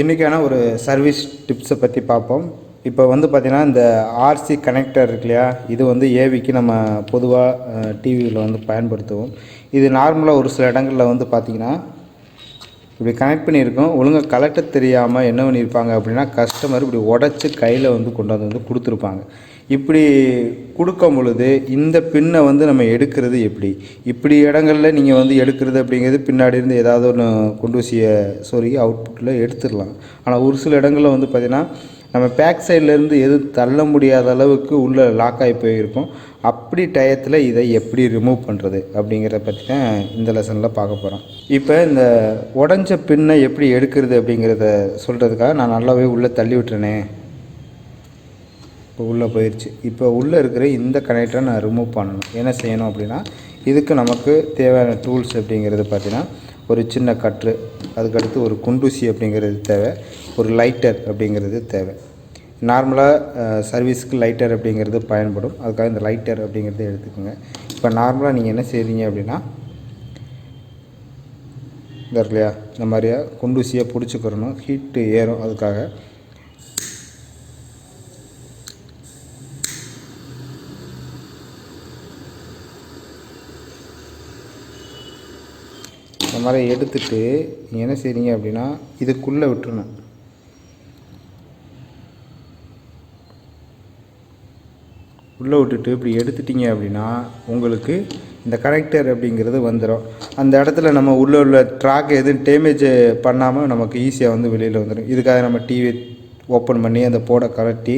இன்றைக்கான ஒரு சர்வீஸ் டிப்ஸை பற்றி பார்ப்போம். இப்போ வந்து பார்த்திங்கன்னா இந்த ஆர்சி கனெக்டர் இருக்கு இல்லையா? இது வந்து ஏவிக்கு நம்ம பொதுவாக டிவியில் வந்து பயன்படுத்துவோம். இது நார்மலாக ஒரு சில இடங்களில் வந்து பார்த்திங்கன்னா இப்படி கனெக்ட் பண்ணியிருக்கோம். ஒழுங்காக கலட்ட தெரியாமல் என்ன பண்ணியிருப்பாங்க அப்படின்னா கஸ்டமர் இப்படி உடச்சி கையில் வந்து கொண்டாந்து வந்து கொடுத்துருப்பாங்க. இப்படி கொடுக்கும் பொழுது இந்த பின்னை வந்து நம்ம எடுக்கிறது எப்படி? இப்படி இடங்களில் நீங்கள் வந்து எடுக்கிறது அப்படிங்கிறது பின்னாடி இருந்து ஏதாவது ஒன்று கொண்டு வசிய சொருகி அவுட்புட்டில் எடுத்துடலாம். ஆனால் ஒரு சில இடங்களில் வந்து பார்த்திங்கன்னா நம்ம பேக் சைட்லேருந்து எதுவும் தள்ள முடியாத அளவுக்கு உள்ளே லாக் ஆகி போயிருக்கும். அப்படி டயத்தில் இதை எப்படி ரிமூவ் பண்ணுறது அப்படிங்கிறத பற்றி தான் இந்த லெசனில் பார்க்க போகிறோம் இப்போ இந்த உடஞ்ச பின்னை எப்படி எடுக்கிறது அப்படிங்கிறத சொல்கிறதுக்காக நான் நல்லாவே உள்ளே தள்ளி விட்டுறேனே. இப்போ உள்ளே போயிடுச்சு இப்போ உள்ளே இருக்கிற இந்த கனெக்டரை நான் ரிமூவ் பண்ணணும். என்ன செய்யணும் அப்படின்னா இதுக்கு நமக்கு தேவையான டூல்ஸ் அப்படிங்கிறது பார்த்தீங்கன்னா ஒரு சின்ன கற்று அதுக்கடுத்து ஒரு குண்டூசி அப்படிங்கிறது தேவை ஒரு லைட்டர் அப்படிங்கிறது தேவை. நார்மலாக சர்வீஸ்க்கு லைட்டர் அப்படிங்கிறது பயன்படும். அதுக்காக இந்த லைட்டர் அப்படிங்கிறத எடுத்துக்கோங்க. இப்போ நார்மலாக நீங்கள் என்ன செய்கிறீங்க அப்படின்னா இந்த இல்லையா இந்த மாதிரியா குண்டூசியை பிடிச்சிக்கிறணும். ஹீட்டு ஏறும் அதுக்காக. இந்த மாதிரி எடுத்துட்டு நீங்கள் என்ன செய்றீங்க அப்படின்னா இதுக்குள்ளே விட்டுருணும் உள்ளே விட்டுட்டு இப்படி எடுத்துட்டீங்க அப்படின்னா உங்களுக்கு இந்த கனெக்டர் அப்படிங்கிறது வந்துடும் அந்த இடத்துல நம்ம உள்ளே உள்ள ட்ராக் எதுவும் டேமேஜ் பண்ணாமல் நமக்கு ஈஸியாக வந்து வெளியில் வந்துடும் இதுக்காக நம்ம டிவி ஓப்பன் பண்ணி அந்த போர்டை கலட்டி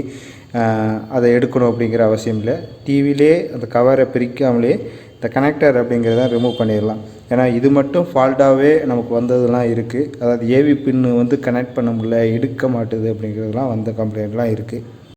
அதை எடுக்கணும் அப்படிங்கிற அவசியம் இல்லை. டிவிலே அந்த கவரை பிரிக்காமலே இந்த கனெக்டர் அப்படிங்கிறத ரிமூவ் பண்ணிடலாம். ஏன்னா இது மட்டும் ஃபால்ட்டாகவே நமக்கு வந்ததெல்லாம் இருக்குது அதாவது ஏவி பின்னு வந்து கனெக்ட் பண்ண முடியல எடுக்க மாட்டுது அப்படிங்கிறதுலாம் வந்த கம்ப்ளைண்ட்லாம் இருக்குது